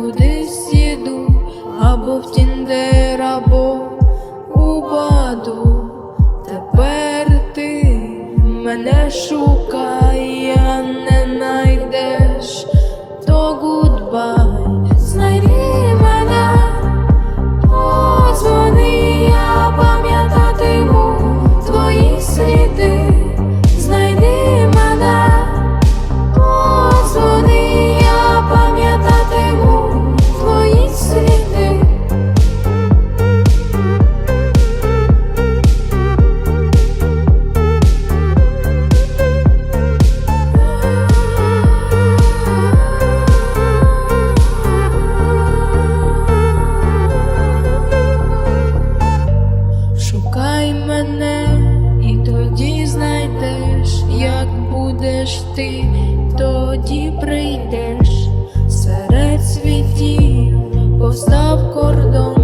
Кудись їду, або в Тіндер, або у баду. Тепер ти мене шукай, а не найдеш, то гудбай. Мене, і тоді знайдеш, як будеш ти, тоді прийдеш серед світів, постав кордон,